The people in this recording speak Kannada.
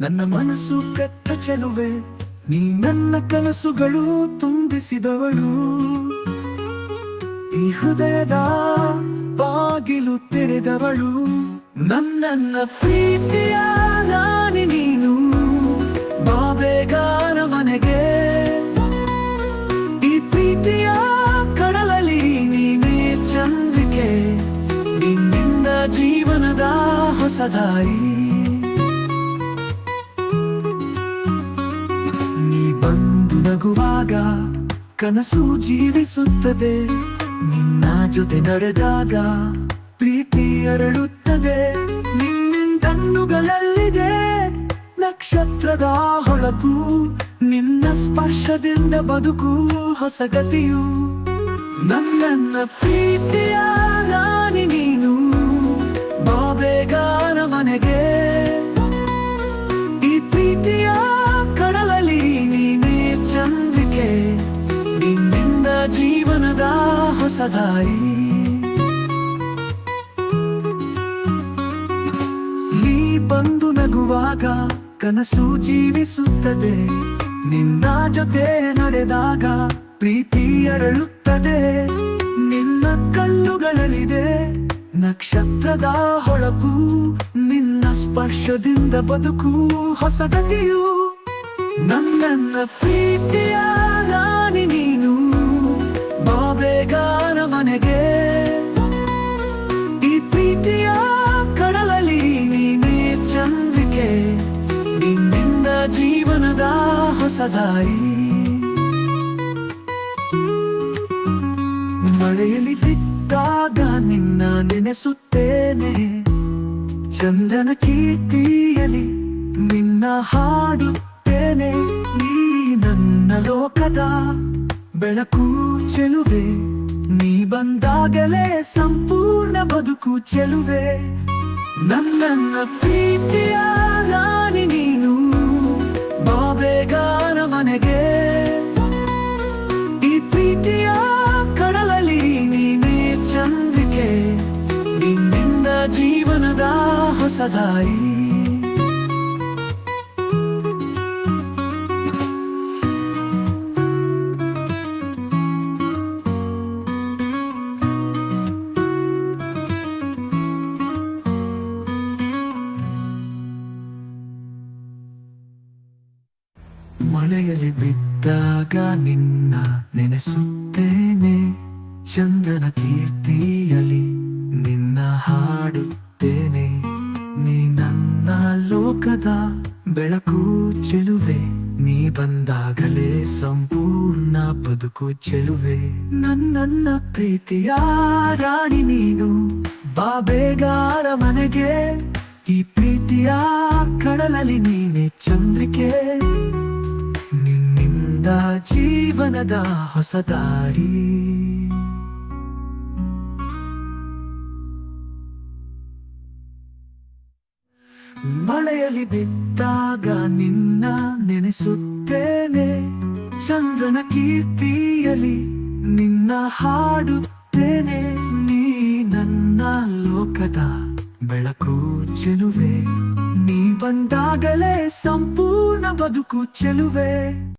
ನನ್ನ ಮನಸ್ಸು ಕತ್ತ ಚೆಲುವೆ, ನೀ ನನ್ನ ಕನಸುಗಳು ತುಂಬಿಸಿದವಳು. ಈ ಹೃದಯದ ಬಾಗಿಲು ತೆರೆದವಳು. ನನ್ನನ್ನ ಪ್ರೀತಿಯ ರಾಣಿ ನೀನು, ಬಾಬೇಗಾರ ಮನೆಗೆ. ಈ ಪ್ರೀತಿಯ ಕಡಲಲ್ಲಿ ನೀನೇ ಚಂದ್ರಿಕೆ, ನಿನ್ನಿಂದ ಜೀವನದ ಹೊಸ ಬಂದು ನಗುವಾಗ ಕನಸು ಜೀವಿಸುತ್ತದೆ. ನಿನ್ನ ಜೊತೆ ನಡೆದಾಗ ಪ್ರೀತಿ ಅರಳುತ್ತದೆ. ನಿನ್ನಿಂದಣ್ಣುಗಳಲ್ಲಿದೆ ನಕ್ಷತ್ರದ ಹೊಳಪು. ನಿನ್ನ ಸ್ಪರ್ಶದಿಂದ ಬದುಕು ಹೊಸಗತಿಯು ನನ್ನನ್ನ ಪ್ರೀತಿಯ ಹೊಸ ದಾರಿ ನೀ ಬಂದು ನಗುವಾಗ ಕನಸು ಜೀವಿಸುತ್ತದೆ. ನಿನ್ನ ಜೊತೆ ನಡೆದಾಗ ಪ್ರೀತಿ ಅರಳುತ್ತದೆ. ನಿನ್ನ ಕಣ್ಣುಗಳಲ್ಲಿದೆ ನಕ್ಷತ್ರದ ಹೊಳಪು. ನಿನ್ನ ಸ್ಪರ್ಶದಿಂದ ಬದುಕು ಹೊಸಗತಿಯು ನನ್ನನ್ನ ಪ್ರೀತಿಯ ಹೊಸ ಮಳೆಯಲ್ಲಿ ಬಿದ್ದಾಗ ನಿನ್ನ ನೆನೆಸುತ್ತೇನೆ. ಚಂದನ ಕೀರ್ತಿಯಲಿ ನಿನ್ನ ಹಾಡುತ್ತೇನೆ. ನೀ ನನ್ನ ಲೋಕದ ಬೆಳಕು ಚೆಲುವೆ. ನೀ ಬಂದಾಗಲೇ ಸಂಪೂರ್ಣ ಬದುಕು ಚೆಲುವೆ. ನನ್ನನ್ನ ಪ್ರೀತಿಯ ರಾಣಿ ನೀನು. ಬಾಬೇಗಾರ ಮನೆಗೆ ಈ ಪ್ರೀತಿಯ ಕಡಲಲ್ಲಿ ನೀನೇ ಚಂದ್ರಿಕೆ ನಿನ್ನಿಂದ ಜೀವನದ ಹೊಸ ಮಳೆಯಲ್ಲಿ ಬಿದ್ದಾಗ ನಿನ್ನ ನೆನೆಸುತ್ತೇನೆ. ಚಂದ್ರನ ಕೀರ್ತಿಯಲ್ಲಿ ನಿನ್ನ ಹಾಡುತ್ತೇನೆ. ನೀ ನನ್ನ ಲೋಕದ ಬೆಳಕು ಚೆಲುವೆ. ನೀ ಬಂದಾಗಲೇ ಸಂಪೂರ್ಣ ಬದುಕು ಚೆಲುವೆ. ನನ್ನನ್ನ ಪ್ರೀತಿಯ ರಾಣಿ ನೀನು. ಬಾಬೇಗಾರ ಮನೆಗೆ. ಈ ಪ್ರೀತಿಯ ಕಡಲಲ್ಲಿ ನೀನೆ ಚಂದ್ರಿಕೆ. ನಿನ್ನಿಂದ ಜೀವನದ ಹೊಸ ದಾರಿ. ಮಳೆಯಲ್ಲಿ ಬಿದ್ದಾಗ ನಿನ್ನ ನೆನೆಸುತ್ತೇನೆ. ಚಂದ್ರನ ಕೀರ್ತಿಯಲ್ಲಿ ನಿನ್ನ ಹಾಡುತ್ತೇನೆ. ನೀ ನನ್ನ ಲೋಕದ ಬೆಳಕು ಚೆಲುವೆ. ನೀ ಬಂದಾಗಲೇ ಸಂಪೂರ್ಣ ಬದುಕು ಚೆಲುವೆ.